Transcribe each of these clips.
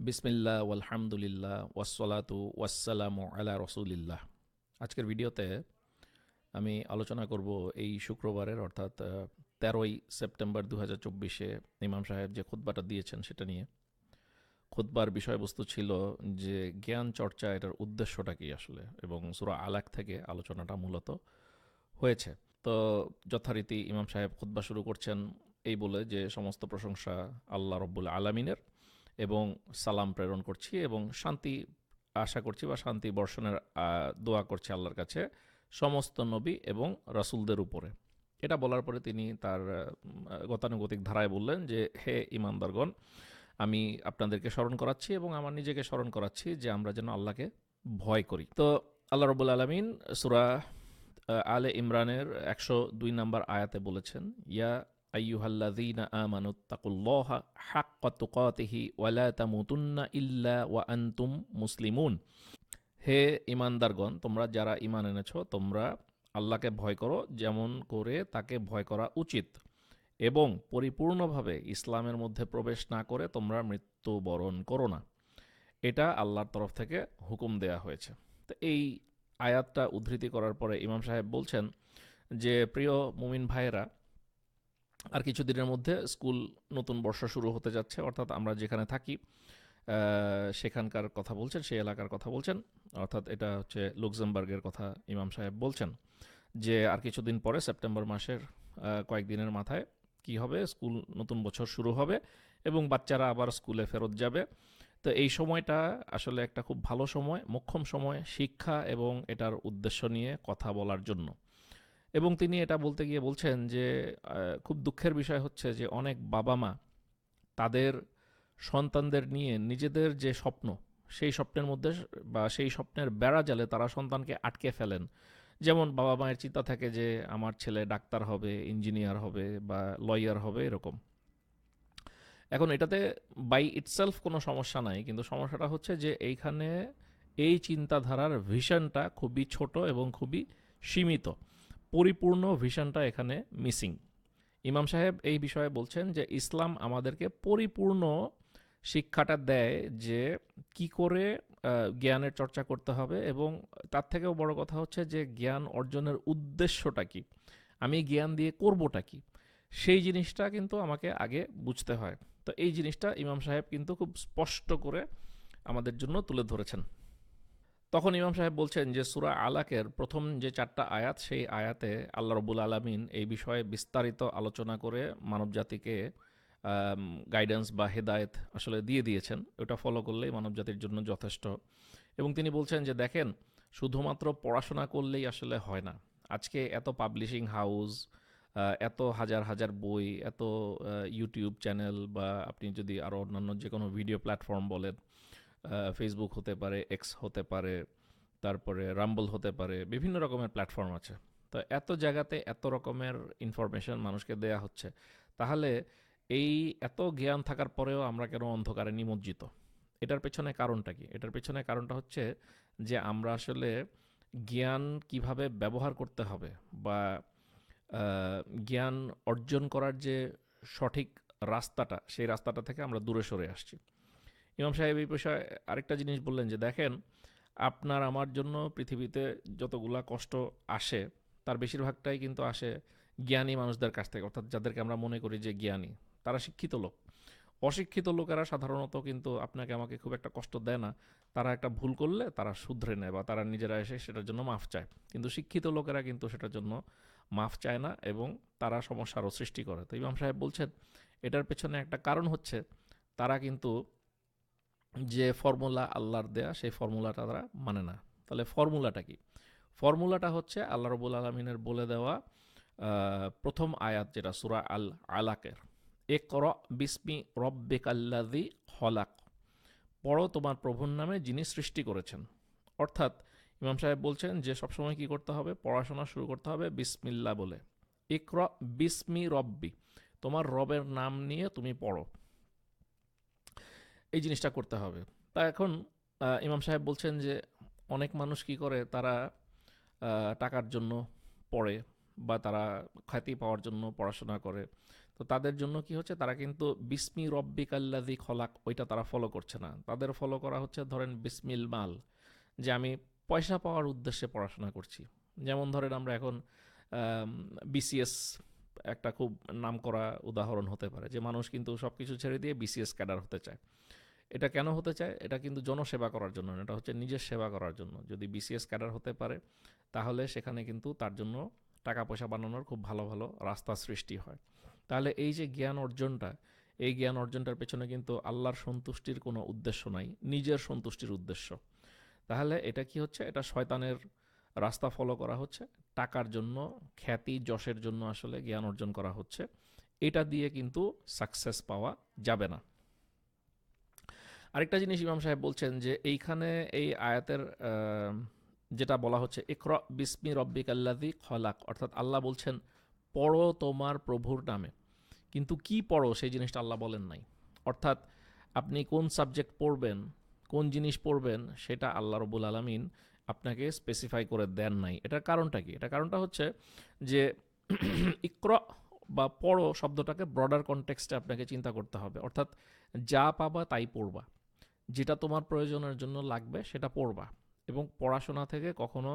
বিসমিল্লাহ আলহামদুলিল্লাহ ওয়াসসালাতু ওয়াসালামু আলা রসুলিল্লাহ। আজকের ভিডিওতে আমি আলোচনা করব এই শুক্রবারের, অর্থাৎ তেরোই সেপ্টেম্বর দু হাজার চব্বিশে ইমাম সাহেব যে খুতবাটা দিয়েছেন সেটা নিয়ে। খুতবার বিষয়বস্তু ছিল যে জ্ঞান চর্চা এটার উদ্দেশ্যটা কি আসলে, এবং সুরা আলাক থেকে আলোচনাটা মূলত হয়েছে। তো যথারীতি ইমাম সাহেব খুতবা শুরু করছেন এই বলে যে, সমস্ত প্রশংসা আল্লাহ রব্বুল আলমিনের। এবং সালাম প্রেরণ করছি এবং শান্তি আশা করছি বা শান্তি বর্ষণের দোয়া করছি আল্লাহর কাছে সমস্ত নবী এবং রাসূলদের উপরে। এটা বলার পরে তিনি তার গতানুগতিক ধারায় বললেন যে, হে ইমানদারগণ আমি আপনাদেরকে স্মরণ করাচ্ছি এবং আমার নিজেকে স্মরণ করাচ্ছি যে আমরা যেন আল্লাহকে ভয় করি। তো আল্লাহ রবুল আলমিন সুরা আলে ইমরানের একশো দুই নম্বর আয়াতে বলেছেন, ইয়া আইয়ুহাল্লাযীনা আমানু তাকুল্লাহা হাক্কা তুকাতিহি ওয়ালা তামুতুন্না ইল্লা ওয়া মুসলিমুন। হে ইমানদারগণ তোমরা যারা ইমান এনেছো, তোমরা আল্লাহকে ভয় করো যেমন করে তাকে ভয় করা উচিত। এবং পরিপূর্ণভাবে ইসলামের মধ্যে প্রবেশ না করে তোমরা মৃত্যুবরণ করো না। এটা আল্লাহর তরফ থেকে হুকুম দেয়া হয়েছে। তো এই আয়াতটা উদ্ধৃতি করার পরে ইমাম সাহেব বলছেন যে, প্রিয় মুমিন ভাইয়েরা আর কিছুদিনের মধ্যে স্কুল নতুন বর্ষ শুরু হতে যাচ্ছে, অর্থাৎ আমরা যেখানে থাকি সেখানকার কথা বলছেন, সেই এলাকার কথা বলছেন। অর্থাৎ এটা হচ্ছে লুক্সেমবার্গের কথা ইমাম সাহেব বলছেন যে, আর কিছুদিন পরে সেপ্টেম্বর মাসের কয়েকদিনের মাথায় কি হবে? স্কুল নতুন বছর শুরু হবে এবং বাচ্চারা আবার স্কুলে ফেরত যাবে। তো এই সময়টা আসলে একটা খুব ভালো সময়, মোক্ষম সময় শিক্ষা এবং এটার উদ্দেশ্য নিয়ে কথা বলার জন্য। এবং তিনি এটা বলতে গিয়ে বলছেন যে খুব দুঃখের বিষয় হচ্ছে যে অনেক বাবা মা তাদের সন্তানদের নিয়ে নিজেদের যে স্বপ্ন, সেই স্বপ্নের মধ্যে বা সেই স্বপ্নের বেড়া জালে তারা সন্তানকে আটকে ফেলেন। যেমন বাবা মায়ের চিন্তা থাকে যে, আমার ছেলে ডাক্তার হবে, ইঞ্জিনিয়ার হবে বা লয়ার হবে, এরকম। এখন এটাতে বাই ইটসেলফ কোনো সমস্যা নাই, কিন্তু সমস্যাটা হচ্ছে যে এইখানে এই চিন্তাধারার ভিশনটা খুবই ছোট এবং খুবই সীমিত। পরিপূর্ণ ভিশনটা এখানে মিসিং ইমাম সাহেব এই বিষয়ে বলছেন যে, ইসলাম আমাদেরকে পরিপূর্ণ শিক্ষাটা দেয় যে, কি করে জ্ঞানের চর্চা করতে হবে এবং তার থেকেও বড় কথা হচ্ছে যে, জ্ঞান অর্জনের উদ্দেশ্যটা কি? আমি জ্ঞান দিয়ে করবোটা কি? সেই জিনিসটা কিন্তু আমাকে আগে বুঝতে হয়। তো এই জিনিসটা ইমাম সাহেব কিন্তু খুব স্পষ্ট করে আমাদের জন্য তুলে ধরেছেন। তখন ইমাম সাহেব বলছেন যে, সুরা আলাকের প্রথম যে চারটা আয়াত, সেই আয়াতে আল্লাহ রবুল আলমিন এই বিষয়ে বিস্তারিত আলোচনা করে মানবজাতিকে গাইডেন্স বা হেদায়েত আসলে দিয়ে দিয়েছেন। ওটা ফলো করলেই মানবজাতির জন্য যথেষ্ট। এবং তিনি বলছেন যে, দেখেন, শুধুমাত্র পড়াশোনা করলেই আসলে হয় না। আজকে এত পাবলিশিং হাউস এত হাজার হাজার বই, এত ইউটিউব চ্যানেল বা আপনি যদি আরও অন্যান্য যে কোনো ভিডিও প্ল্যাটফর্ম বলেন ফেসবুক হতে পারে এক্স হতে পারে, তারপরে রাম্বল হতে পারে, বিভিন্ন রকমের প্ল্যাটফর্ম আছে। তো এত জায়গাতে এত রকমের ইনফরমেশন মানুষকে দেয়া হচ্ছে। তাহলে এই এত জ্ঞান থাকার পরেও আমরা কেন অন্ধকারে নিমজ্জিত? এটার পেছনে কারণটা কি? এটার পেছনে কারণটা হচ্ছে যে আমরা আসলে জ্ঞান কীভাবে ব্যবহার করতে হবে বা জ্ঞান অর্জন করার যে সঠিক রাস্তাটা, সেই রাস্তাটা থেকে আমরা দূরে সরে আসছি। ইমাম সাহেব এই বিষয়ে আরেকটা জিনিস বললেন যে, দেখেন, আপনার আমার জন্য পৃথিবীতে যতগুলা কষ্ট আসে, তার বেশিরভাগটাই কিন্তু আসে জ্ঞানী মানুষদের কাছ থেকে, অর্থাৎ যাদেরকে আমরা মনে করি যে জ্ঞানী। তারা শিক্ষিত লোক। অশিক্ষিত লোকেরা সাধারণত কিন্তু আপনাকে আমাকে খুব একটা কষ্ট দেয় না। তারা একটা ভুল করলে তারা শুধরে নেয় বা তারা নিজেরা এসে সেটার জন্য মাফ চায়। কিন্তু শিক্ষিত লোকেরা কিন্তু সেটার জন্য মাফ চায় না এবং তারা সমস্যারও সৃষ্টি করে। তো ইমাম সাহেব বলছেন, এটার পেছনে একটা কারণ হচ্ছে, তারা কিন্তু যে ফর্মুলা আল্লাহর দেয়া, সেই ফর্মুলাটা তারা মানে না। তাহলে ফর্মুলাটা কি? ফর্মুলাটা হচ্ছে আল্লাহ রবুল আলমিনের বলে দেওয়া প্রথম আয়াত যেটা সুরা আল আলাকের। একর বিস্মি রব্বেকাল্লাদি হলাক পড়ো তোমার প্রভুর নামে যিনি সৃষ্টি করেছেন। অর্থাৎ ইমাম সাহেব বলছেন যে সবসময় কি করতে হবে? পড়াশোনা শুরু করতে হবে বিসমিল্লা বলে। ইকর বিস্মি রব্বি। তোমার রবের নাম নিয়ে তুমি পড়ো। এই জিনিসটা করতে হবে। তা এখন ইমাম সাহেব বলছেন যে, অনেক মানুষ কি করে, তারা টাকার জন্য পড়ে বা তারা খ্যাতি পাওয়ার জন্য পড়াশোনা করে। তো তাদের জন্য কি হচ্ছে, তারা কিন্তু বিসমি রব্বিক আল্লাদি খলাক, ওইটা তারা ফলো করছে না। তাদের ফলো করা হচ্ছে, ধরেন, বিসমিল মাল, যে আমি পয়সা পাওয়ার উদ্দেশ্যে পড়াশোনা করছি। যেমন ধরেন, আমরা এখন বিসিএস একটা খুব নামকরা উদাহরণ হতে পারে, যে মানুষ কিন্তু সব কিছু ছেড়ে দিয়ে বিসিএস ক্যাডার হতে চায়। এটা কেন হতে চায়? এটা কিন্তু জনসেবা করার জন্য এটা হচ্ছে নিজের সেবা করার জন্য। যদি বিসিএস ক্যাডার হতে পারে, তাহলে সেখানে কিন্তু তার জন্য টাকা পয়সা বানানোর খুব ভালো ভালো রাস্তা সৃষ্টি হয়। তাহলে এই যে জ্ঞান অর্জনটা, এই জ্ঞান অর্জনটার পেছনে কিন্তু আল্লাহর সন্তুষ্টির কোনো উদ্দেশ্য নাই, নিজের সন্তুষ্টির উদ্দেশ্য। তাহলে এটা কি হচ্ছে? এটা শয়তানের রাস্তা ফলো করা হচ্ছে। টাকার জন্য, খ্যাতি, যশের জন্য আসলে জ্ঞান অর্জন করা হচ্ছে। এটা দিয়ে কিন্তু সাকসেস পাওয়া যাবে না। আরেকটা জিনিস ইমাম সাহেব বলছেন যে এইখানে এই আয়াতের যেটা বলা হচ্ছে, ইকর বিসমি রব্বিক আল্লাদি খলাক অর্থাৎ আল্লাহ বলছেন, পড়ো তোমার প্রভুর নামে। কিন্তু কি পড়ো সেই জিনিসটা আল্লাহ বলেন নাই। অর্থাৎ আপনি কোন সাবজেক্ট পড়বেন, কোন জিনিস পড়বেন, সেটা আল্লাহ রবুল আলমিন আপনাকে স্পেসিফাই করে দেন নাই। এটার কারণটা কি? এটার কারণটা হচ্ছে যে ইক্র বা পড়ো শব্দটাকে ব্রডার কনটেক্সটে আপনাকে চিন্তা করতে হবে। অর্থাৎ যা পাবা তাই পড়বা। যেটা তোমার প্রয়োজনের জন্য লাগবে সেটা পড়বা এবং পড়াশোনা থেকে কখনো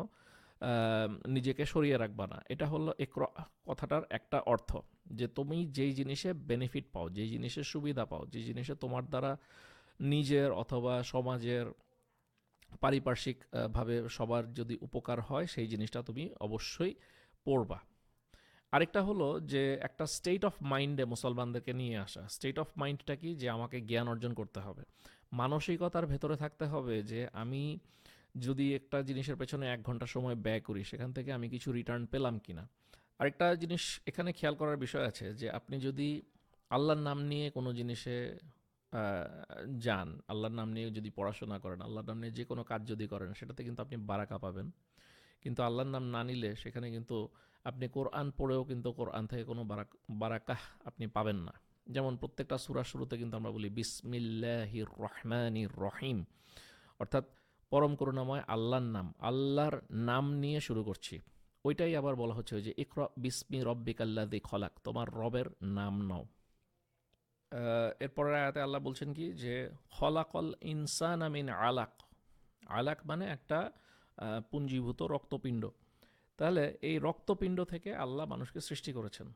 নিজেকে সরিয়ে রাখবা না। এটা হলো একর কথাটার একটা অর্থ যে তুমি যেই জিনিসে বেনিফিট পাও যেই জিনিসের সুবিধা পাও যে জিনিসে তোমার দ্বারা নিজের অথবা সমাজের পারিপার্শ্বিক আহ, ভাবে সবার যদি উপকার হয় সেই জিনিসটা তুমি অবশ্যই পড়বা। আরেকটা হলো যে একটা স্টেট অফ মাইন্ডে মুসলমানদেরকে নিয়ে আসা। স্টেট অফ মাইন্ডটা কি? যে আমাকে জ্ঞান অর্জন করতে হবে। মানসিকতার ভেতরে থাকতে হবে যে আমি যদি একটা জিনিসের পেছনে এক ঘণ্টা সময় ব্যয় করি, সেখান থেকে আমি কিছু রিটার্ন পেলাম কিনা? আরেকটা জিনিস এখানে খেয়াল করার বিষয় আছে যে আপনি যদি আল্লাহর নাম নিয়ে কোনো জিনিসে যান, আল্লাহর নাম নিয়ে যদি পড়াশোনা করেন, আল্লাহর নাম নিয়ে যে কোনো কাজ যদি করেন, সেটাতে কিন্তু আপনি বারাকা পাবেন। কিন্তু আল্লাহর নাম না নিলে সেখানে কিন্তু আপনি কোরআন পড়েও কিন্তু কোরআন থেকে কোনো বারাক, বারাকাহ আপনি পাবেন না। যেমন প্রত্যেকটা সুরার শুরুতে কিন্তু আমরা বলি বিসমিল্লাহির রহমানির রহিম। অর্থাৎ পরম করুণাময় আল্লাহর নাম আল্লাহর নাম নিয়ে শুরু করছি। ওইটাই আবার বলা হচ্ছে যে ইকরা বিসমি রব্বিকাল্লাদি খলাক তোমার রবের নাম নাও। আহ, এরপরের আয়াতে আল্লাহ বলছেন কি যে খলাকল ইনসান আমিন আলাক। আলাক মানে একটা পুঞ্জীভূত রক্তপিণ্ড। তাহলে এই রক্তপিণ্ড থেকে আল্লাহ মানুষকে সৃষ্টি করেছেন।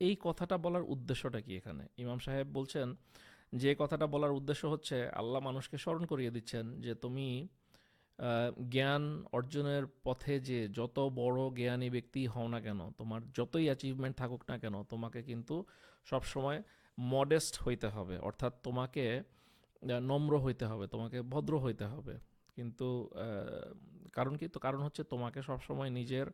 এই কথাটা বলার উদ্দেশ্যটা কি এখানে? ইমাম সাহেব বলছেন, যে কথাটা বলার উদ্দেশ্য হচ্ছে, আল্লাহ মানুষকে স্মরণ করিয়ে দিচ্ছেন যে তুমি জ্ঞান অর্জনের পথে যে যত বড় জ্ঞানী ব্যক্তি হও না কেন, তোমার যতই অ্যাচিভমেন্ট থাকুক না কেন, তোমাকে কিন্তু সবসময় মডেস্ট হইতে হবে। অর্থাৎ তোমাকে নম্র হইতে হবে, তোমাকে ভদ্র হইতে হবে। কিন্তু কারণ কি? তো কারণ হচ্ছে তোমাকে সবসময় নিজের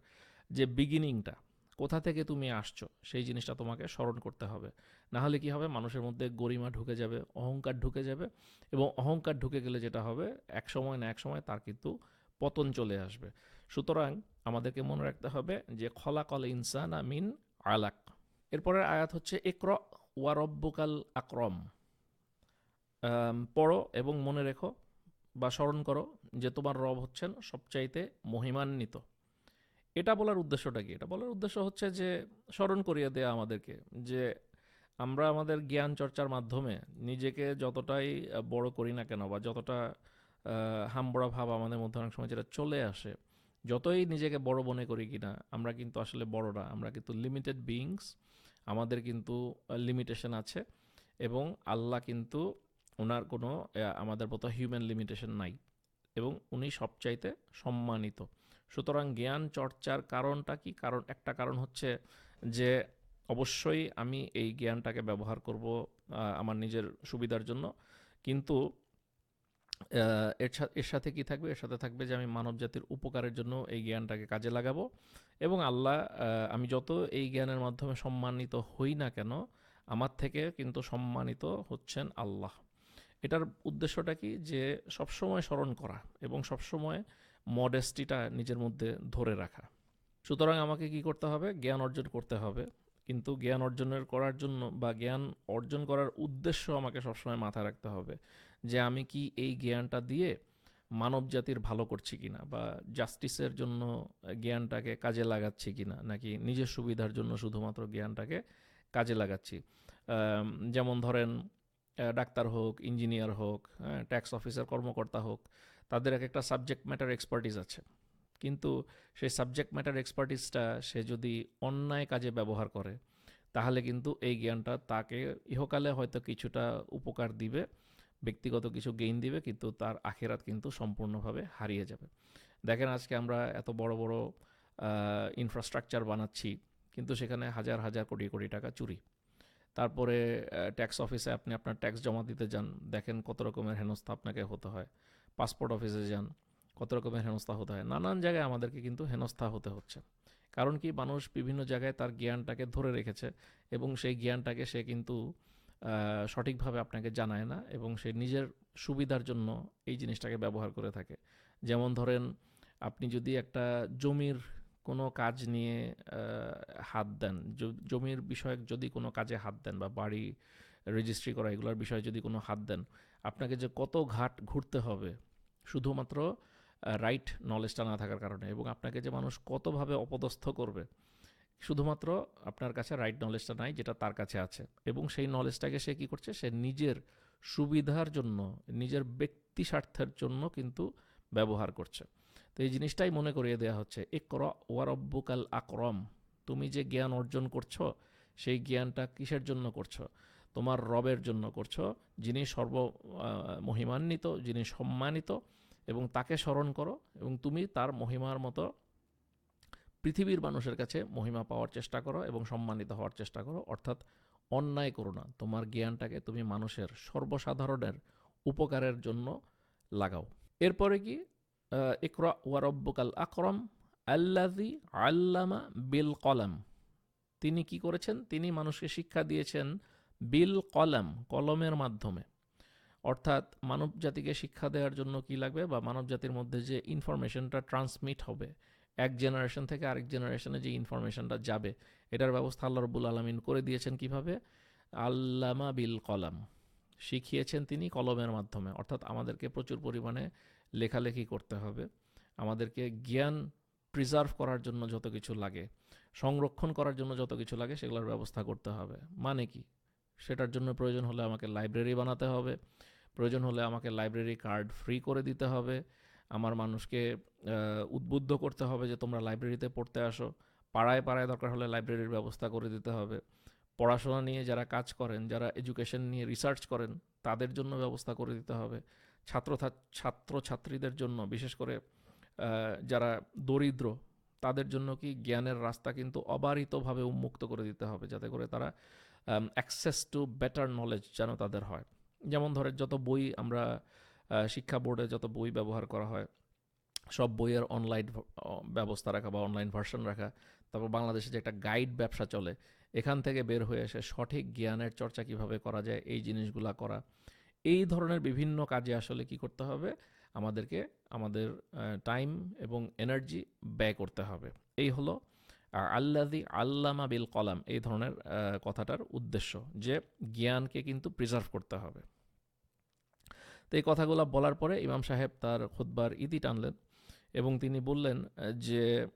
যে বিগিনিংটা কোথা থেকে তুমি আসছো? সেই জিনিসটা তোমাকে স্মরণ করতে হবে। না হলে কি হবে? মানুষের মধ্যে গরিমা ঢুকে যাবে, অহংকার ঢুকে যাবে এবং অহংকার ঢুকে গেলে যেটা হবে, এক সময় না এক সময় তার কিন্তু পতন চলে আসবে। সুতরাং আমাদেরকে মনে রাখতে হবে যে, খলাকল ইনসান আমিন আলাক। এরপরের আয়াত হচ্ছে একর ওয়ারব্বুকাল আক্রম। পড়ো এবং মনে রেখো বা স্মরণ করো যে তোমার রব হচ্ছেন সবচাইতে মহিমান্বিত। এটা বলার উদ্দেশ্যটা কি? এটা বলার উদ্দেশ্য হচ্ছে যে, স্মরণ করিয়ে দেয়া আমাদেরকে যে, আমরা আমাদের জ্ঞান চর্চার মাধ্যমে নিজেকে যতটাই বড় করি না কেন বা যতটা হামবড়া ভাব আমাদের মধ্যে অনেক সময় যেটা চলে আসে, যতই নিজেকে বড় মনে করি কিনা আমরা কিন্তু আসলে বড় না। আমরা কিন্তু লিমিটেড বিইংস আমাদের কিন্তু লিমিটেশন আছে এবং আল্লাহ কিন্তু ওনার কোনো আমাদের মতো হিউম্যান লিমিটেশন নাই এবং উনি সবচাইতে সম্মানিত। সুতরাং জ্ঞান চর্চার কারণটা কি? কারণ, একটা কারণ হচ্ছে যে অবশ্যই আমি এই জ্ঞানটাকে ব্যবহার করব আমার নিজের সুবিধার জন্য। কিন্তু এর এর সাথে কি থাকবে? এর সাথে থাকবে যে আমি মানব জাতির উপকারের জন্য এই জ্ঞানটাকে কাজে লাগাবো। এবং আল্লাহ আমি যত এই জ্ঞানের মাধ্যমে সম্মানিত হই না কেন, আমার থেকে কিন্তু সম্মানিত হচ্ছেন আল্লাহ। এটার উদ্দেশ্যটা কি? যে সবসময় স্মরণ করা এবং সবসময় মডেস্টিটা নিজের মধ্যে ধরে রাখা। সুতরাং আমাকে কি করতে হবে? জ্ঞান অর্জন করতে হবে। কিন্তু জ্ঞান অর্জনের করার জন্য বা জ্ঞান অর্জন করার উদ্দেশ্য আমাকে সবসময় মাথায় রাখতে হবে যে আমি কি এই জ্ঞানটা দিয়ে মানব জাতির ভালো করছি কিনা বা জাস্টিসের জন্য জ্ঞানটাকে কাজে লাগাচ্ছি কিনা নাকি নিজের সুবিধার জন্য শুধুমাত্র জ্ঞানটাকে কাজে লাগাচ্ছি? যেমন ধরেন ডাক্তার হোক ইঞ্জিনিয়ার হোক ট্যাক্স অফিসার কর্মকর্তা হোক তাদের এক একটা সাবজেক্ট ম্যাটার এক্সপার্টিস আছে। কিন্তু সেই সাবজেক্ট ম্যাটার এক্সপার্টিসটা সে যদি অন্যায় কাজে ব্যবহার করে, তাহলে কিন্তু এই জ্ঞানটা তাকে ইহকালে হয়তো কিছুটা উপকার দিবে, ব্যক্তিগত কিছু গেইন দিবে, কিন্তু তার আখেরাত কিন্তু সম্পূর্ণভাবে হারিয়ে যাবে। দেখেন আজকে আমরা এত বড় বড় ইনফ্রাস্ট্রাকচার বানাচ্ছি, কিন্তু সেখানে হাজার হাজার কোটি কোটি টাকা চুরি। তারপরে ট্যাক্স অফিসে আপনি আপনার ট্যাক্স জমা দিতে যান, দেখেন কত রকমের হেনস্থা আপনাকে হতে হয়। পাসপোর্ট অফিসে যান, কত রকমের হেনস্থা হতে হয়, নানান জায়গায় আমাদেরকে কিন্তু হেনস্থা হতে হচ্ছে। কারণ কি, মানুষ বিভিন্ন জায়গায় তার জ্ঞানটাকে ধরে রেখেছে এবং সেই জ্ঞানটাকে সে কিন্তু সঠিকভাবে আপনাকে জানায় না এবং সে নিজের সুবিধার জন্য এই জিনিসটাকে ব্যবহার করে থাকে। যেমন ধরেন, আপনি যদি একটা জমির কোনো কাজ নিয়ে হাত দেন জমির বিষয়ক যদি কোনো কাজে হাত দেন বা বাড়ি রেজিস্ট্রি করা এগুলোর বিষয়ে যদি কোনো হাত দেন, আপনাকে যে কত ঘাট ঘুরতে হবে শুধুমাত্র রাইট নলেজটা না থাকার কারণে এবং আপনাকে যে মানুষ কতভাবে অপদস্থ করবে, শুধুমাত্র আপনার কাছে রাইট নলেজটা নাই যেটা তার কাছে আছে এবং সেই নলেজটাকে সে কী করছে? সে নিজের সুবিধার জন্য, নিজের ব্যক্তি স্বার্থের জন্য কিন্তু ব্যবহার করছে। তো এই জিনিসটাই মনে করিয়ে দেওয়া হচ্ছে একর ওয়ারব্বুকাল আক্রম। তুমি যে জ্ঞান অর্জন করছ, সেই জ্ঞানটা কিসের জন্য করছ? তোমার রবের জন্য করছ, যিনি সর্ব মহিমান্বিত, যিনি সম্মানিত এবং তাকে স্মরণ করো এবং তুমি তার মহিমার মতো পৃথিবীর মানুষের কাছে মহিমা পাওয়ার চেষ্টা করো এবং সম্মানিত হওয়ার চেষ্টা করো। অর্থাৎ অন্যায় করো না। তোমার জ্ঞানটাকে তুমি মানুষের সর্বসাধারণের উপকারের জন্য লাগাও। এরপরে কি? ইকরা ওয়ারব্বুকাল আকরম আল্লাজি আল্লামা বিল কলাম। তিনি কি করেছেন? তিনি মানুষকে শিক্ষা দিয়েছেন বিল কলাম, কলমের মাধ্যমে। অর্থাৎ মানব জাতিকে শিক্ষা দেওয়ার জন্য কি লাগবে বা মানব জাতির মধ্যে যে ইনফরমেশনটা ট্রান্সমিট হবে, এক জেনারেশন থেকে আরেক জেনারেশনে যে ইনফরমেশনটা যাবে, এটার ব্যবস্থা আল্লাহ রবুল আলমিন করে দিয়েছেন কীভাবে? আল্লামা বিল কলাম। শিখিয়েছেন তিনি কলমের মাধ্যমে। অর্থাৎ আমাদেরকে প্রচুর পরিমাণে লেখালেখি করতে হবে। আমাদেরকে জ্ঞান প্রিজার্ভ করার জন্য যত কিছু লাগে, সংরক্ষণ করার জন্য যত কিছু লাগে, সেগুলোর ব্যবস্থা করতে হবে। মানে কি? সেটার জন্য প্রয়োজন হলে আমাকে লাইব্রেরি বানাতে হবে। প্রয়োজন হলে আমাকে লাইব্রেরি কার্ড ফ্রি করে দিতে হবে। আমার মানুষকে উদ্বুদ্ধ করতে হবে যে তোমরা লাইব্রেরিতে পড়তে আসো। পাড়ায় পাড়ায় দরকার হলে লাইব্রেরির ব্যবস্থা করে দিতে হবে। পড়াশোনা নিয়ে যারা কাজ করেন, যারা এডুকেশন নিয়ে রিসার্চ করেন, তাদের জন্য ব্যবস্থা করে দিতে হবে। ছাত্র ছাত্র ছাত্রীদের জন্য, বিশেষ করে যারা দরিদ্র, তাদের জন্য কি জ্ঞানের রাস্তা কিন্তু অবারিতভাবে উন্মুক্ত করে দিতে হবে। যাতে করে তারা অ্যাক্সেস টু বেটার নলেজ যেন তাদের হয়। যেমন ধরেন, যত বই আমরা শিক্ষা বোর্ডে যত বই ব্যবহার করা হয়, সব বইয়ের অনলাইন ব্যবস্থা রাখা বা অনলাইন ভার্সন রাখা, তারপর বাংলাদেশে যে একটা গাইড ব্যবসা চলে, এখান থেকে বের হয়ে এসে সঠিক জ্ঞানের চর্চা কীভাবে করা যায়, এই জিনিসগুলা করা, এই ধরনের বিভিন্ন কাজে আসলে কি করতে হবে? আমাদেরকে আমাদের টাইম এবং এনার্জি ব্যয় করতে হবে। এই হলো আল্লাদি আল্লামা বিল কলাম, এই ধরনের কথাটার উদ্দেশ্য যে জ্ঞানকে কিন্তু প্রিজার্ভ করতে হবে। তো এই কথাগুলো বলার পরে ইমাম সাহেব তার খুদ্বার ইতি টানলেন এবং তিনি বললেন যে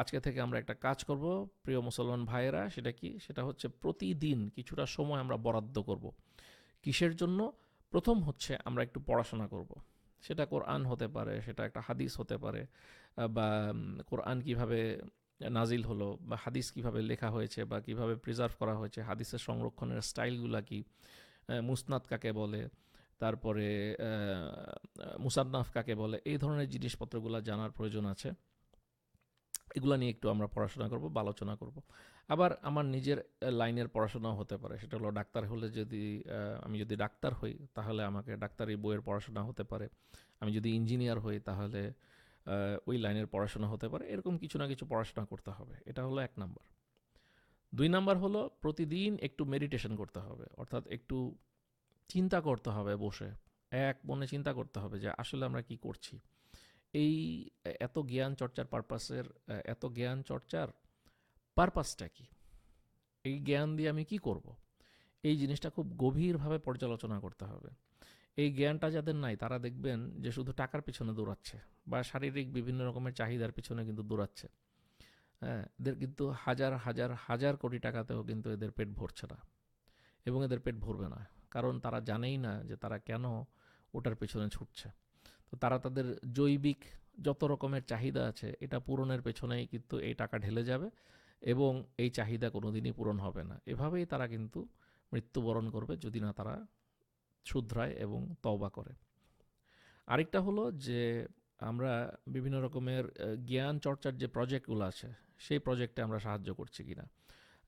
আজকে থেকে আমরা একটা কাজ করব, প্রিয় মুসলমান ভাইয়েরা, সেটা কি? সেটা হচ্ছে প্রতিদিন কিছুটা সময় আমরা বরাদ্দ করব। কিসের জন্য? প্রথম হচ্ছে আমরা একটু পড়াশোনা করব। সেটা কোরআন হতে পারে, সেটা একটা হাদিস হতে পারে বা কোরআন কীভাবে নাজিল হলো বা হাদিস কীভাবে লেখা হয়েছে বা কীভাবে প্রিজার্ভ করা হয়েছে, হাদিসের সংরক্ষণের স্টাইলগুলা কি মুসনাদ কাকে বলে, তারপরে মুসান্নাফ কাকে বলে, এই ধরনের জিনিসপত্রগুলো জানার প্রয়োজন আছে। এগুলো নিয়ে একটু আমরা পড়াশোনা করব, বা আলোচনা করব। আবার আমার নিজের লাইনের পড়াশোনাও হতে পারে, সেটা হলো ডাক্তার হলে যদি আমি যদি ডাক্তার হই, তাহলে আমাকে ডাক্তারি বইয়ের পড়াশোনা হতে পারে। আমি যদি ইঞ্জিনিয়ার হই, তাহলে ওই লাইনের পড়াশোনা হতে পারে। এরকম কিছু না কিছু পড়াশোনা করতে হবে। এটা হলো এক নাম্বার। দুই নাম্বার হলো প্রতিদিন একটু মেডিটেশন করতে হবে। অর্থাৎ একটু চিন্তা করতে হবে বসে। এক মনে চিন্তা করতে হবে যে আসলে আমরা কি করছি। এই এত জ্ঞান চর্চার পারপাসের এত জ্ঞান চর্চার পারপাসটা কি? এই জ্ঞান দিয়ে আমি কি করব? এই জিনিসটা খুব গভীরভাবে পর্যালোচনা করতে হবে। এই জ্ঞানটা যাদের নাই, তারা দেখবেন যে শুধু টাকার পিছনে দৌড়াচ্ছে বা শারীরিক বিভিন্ন রকমের চাহিদার পিছনে কিন্তু দৌড়াচ্ছে। হ্যাঁ এদের কিন্তু হাজার হাজার হাজার কোটি টাকাতেও কিন্তু এদের পেট ভরছে না এবং এদের পেট ভরবে না। কারণ তারা জানেই না যে তারা কেন ওটার পেছনে ছুটছে। তো তারা তাদের জৈবিক যত রকমের চাহিদা আছে, এটা পূরণের পেছনেই কিন্তু এই টাকা ঢেলে যাবে এবং এই চাহিদা কোনোদিনই পূরণ হবে না। এভাবেই তারা কিন্তু মৃত্যুবরণ করবে, যদি না তারা শুধরায় এবং তওবা করে। আরেকটা হলো যে আমরা বিভিন্ন রকমের জ্ঞান চর্চার যে প্রজেক্টগুলো আছে, সেই প্রজেক্টে আমরা সাহায্য করছি কিনা।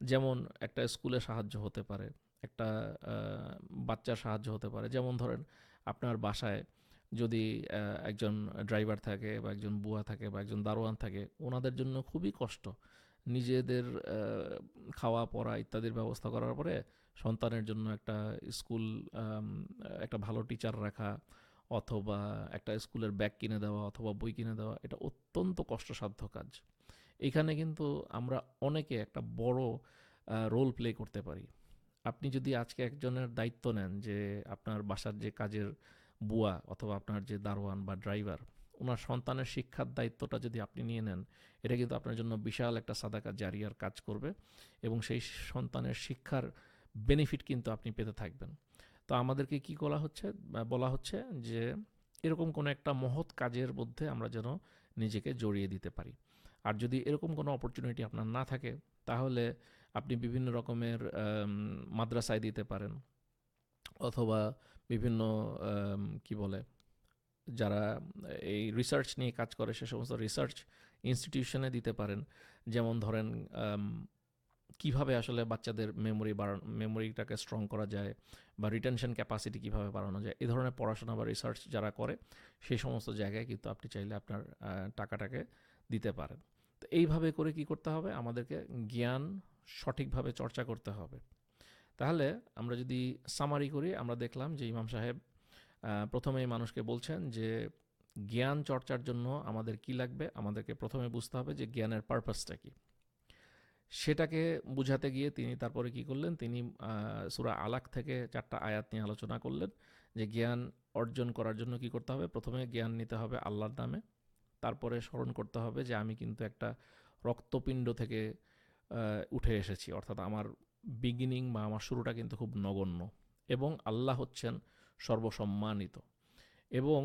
যেমন একটা স্কুলে সাহায্য হতে পারে, একটা বাচ্চার সাহায্য হতে পারে। যেমন ধরেন আপনার বাসায় যদি একজন ড্রাইভার থাকে বা একজন বুয়া থাকে বা একজন দারোয়ান থাকে, ওনাদের জন্য খুবই কষ্ট। নিজেদের খাওয়া পড়া ইত্যাদির ব্যবস্থা করার পরে সন্তানের জন্য একটা স্কুল একটা ভালো টিচার রাখা অথবা একটা স্কুলের ব্যাগ কিনে দেওয়া অথবা বই কিনে দেওয়া, এটা অত্যন্ত কষ্টসাধ্য কাজ। এখানে কিন্তু আমরা অনেকে একটা বড় রোল প্লে করতে পারি। আপনি যদি আজকে একজনের দায়িত্ব নেন যে আপনার বাসার যে কাজের বুয়া অথবা আপনার যে দারোয়ান বা ড্রাইভার ওনার সন্তানের শিক্ষার দায়িত্বটা যদি আপনি নিয়ে নেন, এটা কিন্তু আপনার জন্য বিশাল একটা সাদাকা জারিয়ার কাজ করবে এবং সেই সন্তানের শিক্ষার বেনিফিট কিন্তু আপনি পেতে থাকবেন। তো আমাদেরকে কি বলা হচ্ছে? বলা হচ্ছে যে, এরকম কোনো একটা মহৎ কাজের মধ্যে আমরা যেন নিজেকে জড়িয়ে দিতে পারি। আর যদি এরকম কোনো অপরচুনিটি আপনার না থাকে, তাহলে আপনি বিভিন্ন রকমের মাদ্রাসায় দিতে পারেন। অথবা বিভিন্ন কি বলে, যারা এই রিসার্চ নিয়ে কাজ করে, সে সমস্ত রিসার্চ ইনস্টিটিউশনে দিতে পারেন। যেমন ধরেন কীভাবে আসলে বাচ্চাদের মেমোরি বাড়ানো মেমোরিটাকে স্ট্রং করা যায় বা রিটেনশন ক্যাপাসিটি কীভাবে বাড়ানো যায়, এ ধরনের পড়াশোনা বা রিসার্চ যারা করে সেই সমস্ত জায়গায় কিন্তু আপনি চাইলে আপনার টাকাটাকে দিতে পারেন। তো এইভাবে করে কি করতে হবে? আমাদেরকে জ্ঞান সঠিকভাবে চর্চা করতে হবে। তাহলে আমরা যদি সামারি করি, আমরা দেখলাম যে ইমাম সাহেব প্রথমেই মানুষকে বলছেন যে জ্ঞান চর্চার জন্য আমাদের কি লাগবে? আমাদেরকে প্রথমে বুঝতে হবে যে জ্ঞানের পারপাসটা কি। সেটাকে বুঝাতে গিয়ে তিনি তারপরে কি করলেন? তিনি সুরা আলাক থেকে চারটা আয়াত নিয়ে আলোচনা করলেন যে জ্ঞান অর্জন করার জন্য কি করতে হবে? প্রথমে জ্ঞান নিতে হবে আল্লাহর নামে। তারপরে স্মরণ করতে হবে যে আমি কিন্তু একটা রক্তপিণ্ড থেকে উঠে এসেছি। অর্থাৎ আমার বিগিনিং বা আমার শুরুটা কিন্তু খুব নগণ্য। এবং আল্লাহ হচ্ছেন সর্বসম্মানিত। এবং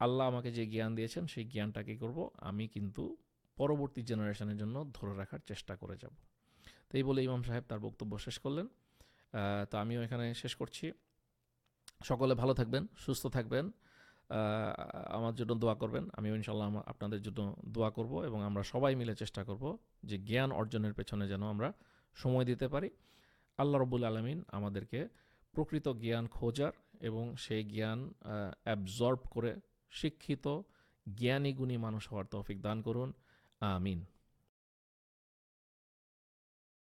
আল্লাহ আমাকে যে জ্ঞান দিয়েছেন, সেই জ্ঞানটা কী করব? আমি কিন্তু পরবর্তী জেনারেশনের জন্য ধরে রাখার চেষ্টা করে যাব। তো এই বলে ইমাম সাহেব তার বক্তব্য শেষ করলেন। তো আমিও এখানে শেষ করছি। সকলে ভালো থাকবেন, সুস্থ থাকবেন। আমার জন্য দোয়া করবেন। আমিও ইনশাল্লাহ আপনাদের জন্য দোয়া করব এবং আমরা সবাই মিলে চেষ্টা করব যে জ্ঞান অর্জনের পেছনে যেন আমরা সময় দিতে পারি। আল্লাহ রবুল আলমিন আমাদেরকে প্রকৃত জ্ঞান খোঁজার এবং সেই জ্ঞান অ্যাবজর্ব করে শিক্ষিত জ্ঞানী গুণী মানুষ হওয়ার তৌফিক দান করুন। আমিন